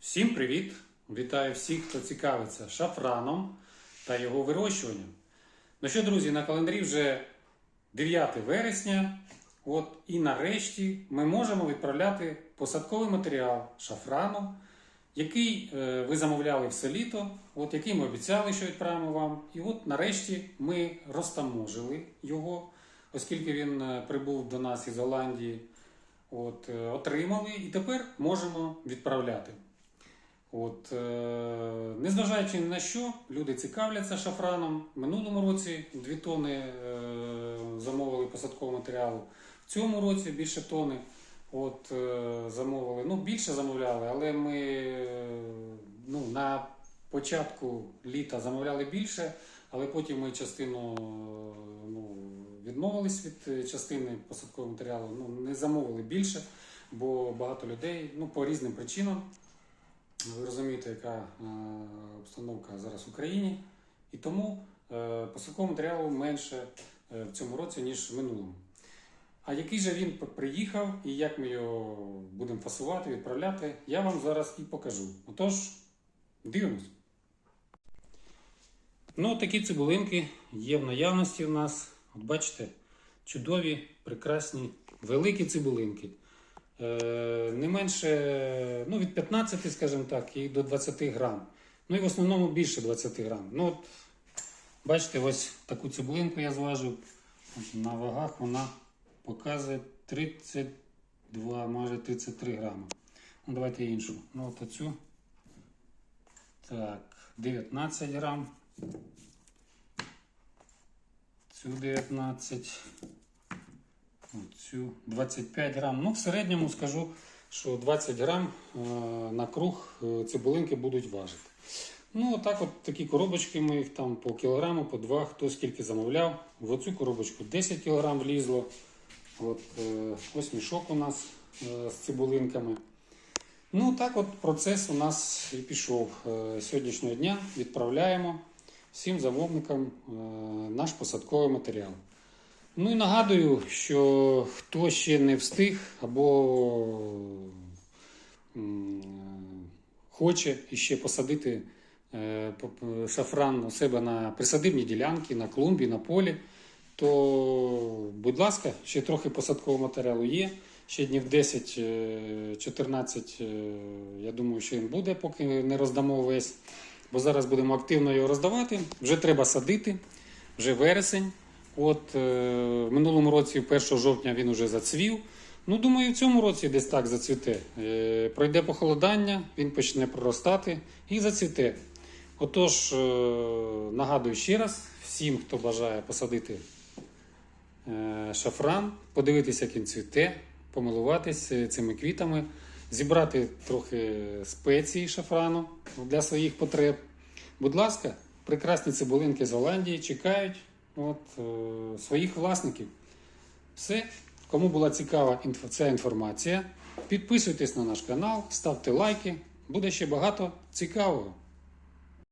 Всім привіт! Вітаю всіх, хто цікавиться шафраном та його вирощуванням. Ну що, друзі, на календарі вже 9 вересня. От і нарешті ми можемо відправляти посадковий матеріал шафрану, який е, ви замовляли все літо, от який ми обіцяли, що відправимо вам. І от нарешті ми розтаможили його, оскільки він е, прибув до нас із Голландії. От, е, отримали і тепер можемо відправляти. От, е, незважаючи ні на що, люди цікавляться шафраном. В минулому році 2 тони е, замовили посадкового матеріалу. В цьому році більше тони от, е, замовили. Ну, більше замовляли, але ми ну, на початку літа замовляли більше, але потім ми частину ну, відмовились від частини посадкового матеріалу. Ну, не замовили більше, бо багато людей ну, по різним причинам. Ви розумієте, яка е, обстановка зараз в Україні, і тому е, посадкового матеріалу менше е, в цьому році, ніж в минулому. А який же він приїхав і як ми його будемо фасувати, відправляти, я вам зараз і покажу. Отож, дивимось. Ну, такі цибулинки є в наявності у нас. От бачите, чудові, прекрасні, великі цибулинки. Е, не менше ну, від 15, скажімо так, і до 20 грам. Ну і в основному більше 20 грам. Ну, от, бачите, ось таку цибулинку я зважив. На вагах вона показує 32, майже 33 грами. Ну, давайте іншу. Ну, от оцю. Так, 19 грам. Цю 19. Цю 25 грам. Ну, в середньому скажу, що 20 грам е, на круг е, цибулинки будуть важити. Ну, отак от такі коробочки ми їх там по кілограму, по два, хто скільки замовляв. В оцю коробочку 10 кілограм влізло. От, е, ось мішок у нас з цибулинками. Ну, так от процес у нас і пішов. Сьогоднішнього дня відправляємо всім замовникам наш посадковий матеріал. Ну і нагадую, що хто ще не встиг або хоче іще посадити е, шафран у себе на присадибній ділянці, на клумбі, на полі, то, будь ласка, ще трохи посадкового матеріалу є. Ще днів 10-14, я думаю, що він буде, поки не роздамо весь. Бо зараз будемо активно його роздавати. Вже треба садити, вже вересень. От е, в минулому році, 1 жовтня, він уже зацвів. Ну, думаю, в цьому році десь так зацвіте. Е, пройде похолодання, він почне проростати і зацвіте. Отож, е, нагадую ще раз всім, хто бажає посадити шафран, подивитися, як він цвіте, помилуватися цими квітами, зібрати трохи спеції шафрану для своїх потреб. Будь ласка, прекрасні цибулинки з Голландії чекають от, е, своїх власників. Все, кому була цікава інф... ця інформація, підписуйтесь на наш канал, ставте лайки. Буде ще багато цікавого.